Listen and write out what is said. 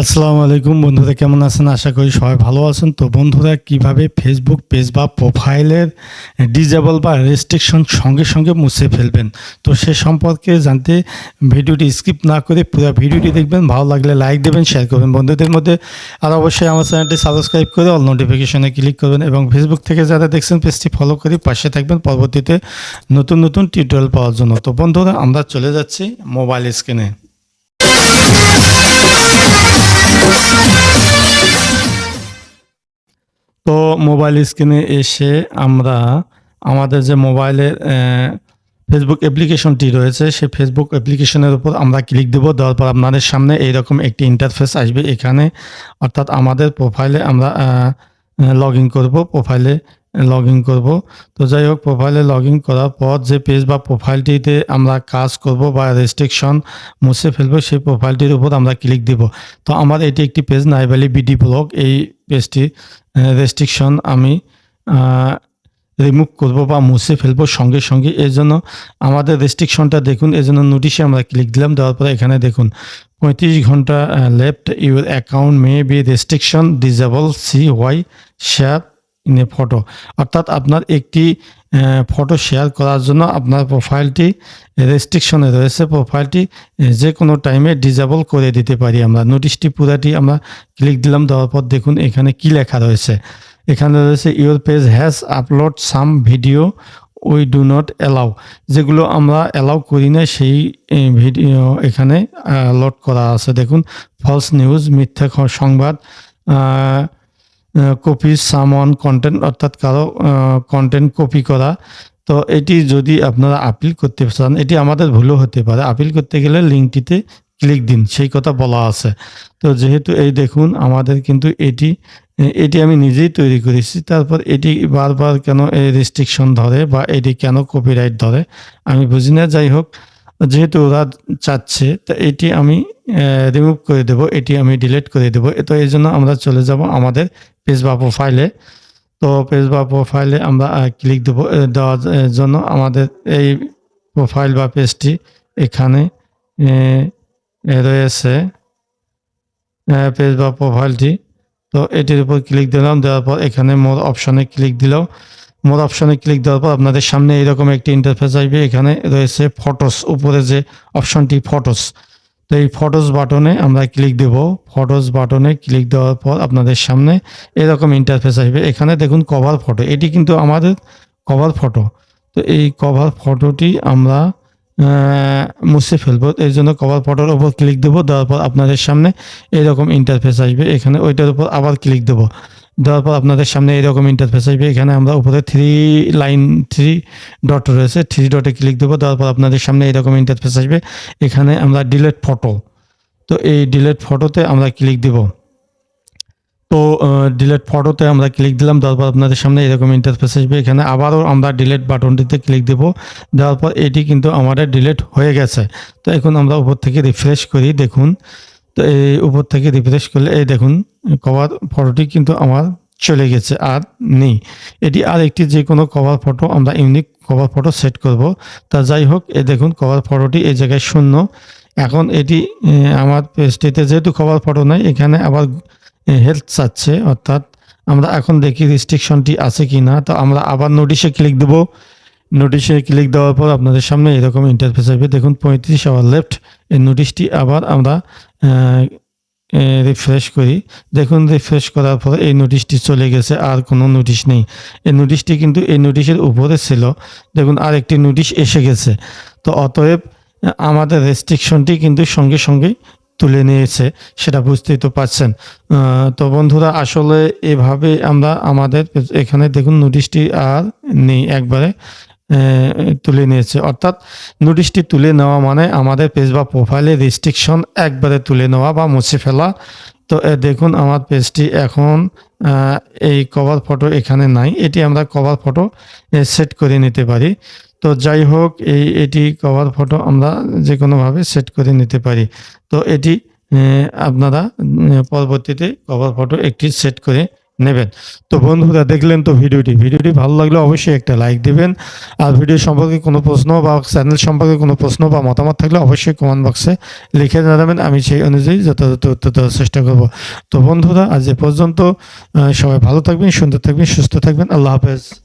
আসসালামু আলাইকুম, বন্ধুরা কেমন আছেন? আশা করি সবাই ভালো আছেন। তো বন্ধুরা, কীভাবে ফেসবুক পেজ বা প্রোফাইলের ডিজেবল বা রেস্ট্রিকশন সঙ্গে সঙ্গে মুছে ফেলবেন? তো সে সম্পর্কে জানতে ভিডিওটি স্কিপ না করে পুরো ভিডিওটি দেখবেন। ভালো লাগলে লাইক দেবেন শেয়ার করবেন বন্ধুদের মধ্যে। আর অবশ্যই আমার চ্যানেলটি সাবস্ক্রাইব করে অল নোটিফিকেশনে ক্লিক করবেন এবং ফেসবুক থেকে যারা দেখছেন পেজটি ফলো করে পাশে থাকবেন। পরবর্তীতে নতুন নতুন টিউটোরিয়াল পাওয়ার জন্য। তো বন্ধুরা, আমরা চলে যাচ্ছি মোবাইল স্ক্রিনে তো মোবাইল স্ক্রিনে এসে আমরা আমাদের যে মোবাইলের ফেসবুক অ্যাপ্লিকেশনটি রয়েছে, সেই ফেসবুক অ্যাপ্লিকেশনের উপর আমরা ক্লিক দেবো। দেওয়ার পর আপনাদের সামনে এইরকম একটি ইন্টারফেস আসবে এখানে। অর্থাৎ আমাদের প্রোফাইলে আমরা লগ ইন করব। প্রোফাইলে লগ ইন করব। তো যাই হোক প্রোফাইলে লগ ইন করার পর যে পেজ বা প্রোফাইলটিতে আমরা কাজ করব বা রেস্ট্রিকশন মুছে ফেলব, সেই প্রোফাইলটির উপর আমরা ক্লিক দিব। তো আমার এটি একটি পেজ নাইবালি বিডি ব্লগ এই পেজটি রেস্ট্রিকশন আমি রিমুভ করব বা মুছে ফেলব সঙ্গে সঙ্গে। এর জন্য আমাদের রেস্ট্রিকশনটা দেখুন, এর জন্য নোটিশে আমরা ক্লিক দিলাম, দেওয়ার পরে এখানে দেখুন, পঁয়ত্রিশ ঘণ্টা left your account may be restriction disable see why share in photo অর্থাৎ আপনার একটি ফটো শেয়ার করার জন্য আপনার প্রোফাইলটি রেস্ট্রিকশনে রয়েছে। প্রোফাইলটি যে কোনো টাইমে ডিজেবল করে দিতে পারি আমরা। নোটিশটি পুরাটি আমরা ক্লিক দিলাম, দেওয়ার পর দেখুন এখানে কি লেখা রয়েছে। এখানে রয়েছে your page has upload some video we do not allow যেগুলো আমরা অ্যালাউ করি না সেই ভিডিও এখানে লোড করা আছে। দেখুন ফলস নিউজ মিথ্যা সংবাদ কপি সামন কন্টেন্ট অর্থাৎ কারও কন্টেন্ট কপি করা। তো এটি যদি আপনারা আপিল করতে চান, এটি আমাদের ভুলও হতে পারে। আপিল করতে গেলে লিঙ্কটিতে ক্লিক দিন, সেই কথা বলা আছে। তো যেহেতু এই দেখুন, আমাদের কিন্তু এটি এটি আমি নিজেই তৈরি করেছি, তারপর এটি বারবার কেন এই রেস্ট্রিকশন ধরে বা এটি কেন কপিরাইট ধরে, আমি বুঝি না। যাই হোক, যেহেতু ওরা চাচ্ছে, তো এটি আমি রিমুভ করে দেব, এটি আমি ডিলিট করে দেব। তো এই জন্য আমরা চলে যাব আমাদের পেজ বা প্রোফাইলে তো পেজ বা প্রোফাইলে আমরা ক্লিক দেব দেওয়ার জন্য আমাদের এই প্রোফাইল বা পেজটি এখানে রয়েছে। পেজ বা প্রোফাইলটি তো এটির উপর ক্লিক দিলাম, দেওয়ার পর এখানে মোর অপশনে ক্লিক দিলাম। মোর অপশনে ক্লিক দেওয়ার পর আপনাদের সামনে এরকম একটি ইন্টারফেস আসবে। এখানে রয়েছে ফটোস উপরে যে অপশনটি ফটোস তো এই ফটোস বাটনে আমরা ক্লিক দেব। ফটোস বাটনে ক্লিক দেওয়ার পর আপনাদের সামনে এরকম ইন্টারফেস আসবে। এখানে দেখুন কভার ফটো এটি কিন্তু আমাদের কভার ফটো তো এই কভার ফটোটি আমরা মুছে ফেলব। এই জন্য কভার ফটোর উপর ক্লিক দেবো। দেওয়ার পর আপনাদের সামনে এরকম ইন্টারফেস আসবে। এখানে ওইটার উপর আবার ক্লিক দেবো। দেওয়ার পর আপনাদের সামনে এরকম ইন্টারফেস আসবে। এখানে আমরা উপরে থ্রি লাইন থ্রি ডট রয়েছে। থ্রি ডটে ক্লিক দেবো, দেওয়ার পর আপনাদের সামনে এরকম ইন্টারফেস আসবে। এখানে আমরা ডিলেট ফটো তো এই ডিলেট ফটোতে আমরা ক্লিক দেব। তো ডিলেট ফটোতে আমরা ক্লিক দিলাম, দেওয়ার পর আপনাদের সামনে এরকম ইন্টারফেস আসবে। এখানে আবারও আমরা ডিলেট বাটনটিতে ক্লিক দেব। দেওয়ার পর এটি কিন্তু আমাদের ডিলেট হয়ে গেছে। তো এখন আমরা উপর থেকে রিফ্রেশ করি, দেখুন। তো এই উপর থেকে রিফ্রেশ করলে, এই দেখুন কভার ফটোটি কিন্তু আমার চলে গেছে, আর নেই। এটি আর একটি যে কোনো কভার ফটো আমরা ইউনিক কভার ফটো সেট করব। তা যাই হোক, এই দেখুন কভার ফটোটি এই জায়গায় শূন্য। এখন এটি আমার পেজটিতে যেহেতু কভার ফটো নাই, এখানে আবার হেল্প চাচ্ছে, অর্থাৎ আমরা এখন দেখি রিস্ট্রিকশনটি আছে কি না তো আমরা আবার নোটিশে ক্লিক দেবো। নোটিশে ক্লিক দেওয়ার পর আপনাদের সামনে এরকম ইন্টারফেস আসবে। দেখুন, পঁয়ত্রিশ আওয়ার লেফট এই নোটিশটি আবার আমরা রিফ্রেশ করি। দেখুন রিফ্রেশ করার পরে এই নোটিশটি চলে গেছে, আর কোনো নোটিশ নেই। এই নোটিশটি কিন্তু এই নোটিশের উপরে ছিল। দেখুন আর একটি নোটিশ এসে গেছে। তো অতএব, আমাদের রেস্ট্রিকশনটি কিন্তু সঙ্গে সঙ্গেই তুলে নিয়েছে, সেটা বুঝতেই তো পারছেন। তো বন্ধুরা, আসলে এভাবে আমরা আমাদের এখানে দেখুন নোটিশটি আর নেই একবারে। তুলে নিয়েছে। অর্থাৎ নোটিশটি তুলে নেওয়া মানে আমাদের পেজ বা প্রোফাইলে রেস্ট্রিকশন একবারে তুলে নেওয়া বা মুছে ফেলা। তো দেখুন, আমার পেজটি এখন এই কভার ফটো এখানে নাই। এটি আমরা কভার ফটো সেট করে নিতে পারি। তো যাই হোক, এই, এটি কভার ফটো আমরা যে কোনোভাবে সেট করে নিতে পারি। তো এটি আপনারা পরবর্তীতে কভার ফটো একটি সেট করে নেবেন। তো বন্ধুরা, দেখলেন তো ভিডিওটি। ভিডিওটি ভালো লাগলে অবশ্যই একটা লাইক দিবেন। আর ভিডিও সম্পর্কে কোনো প্রশ্ন বা চ্যানেল সম্পর্কে কোনো প্রশ্ন বা মতামত থাকলে অবশ্যই কমেন্ট বক্সে লিখে জানাবেন। আমি সেই অনুযায়ী যথাযথ উত্তর দেওয়ার চেষ্টা করব। তো বন্ধুরা, আজ এ পর্যন্ত সবাই ভালো থাকবেন, সুন্দর থাকবেন, সুস্থ থাকবেন। আল্লাহ হাফেজ।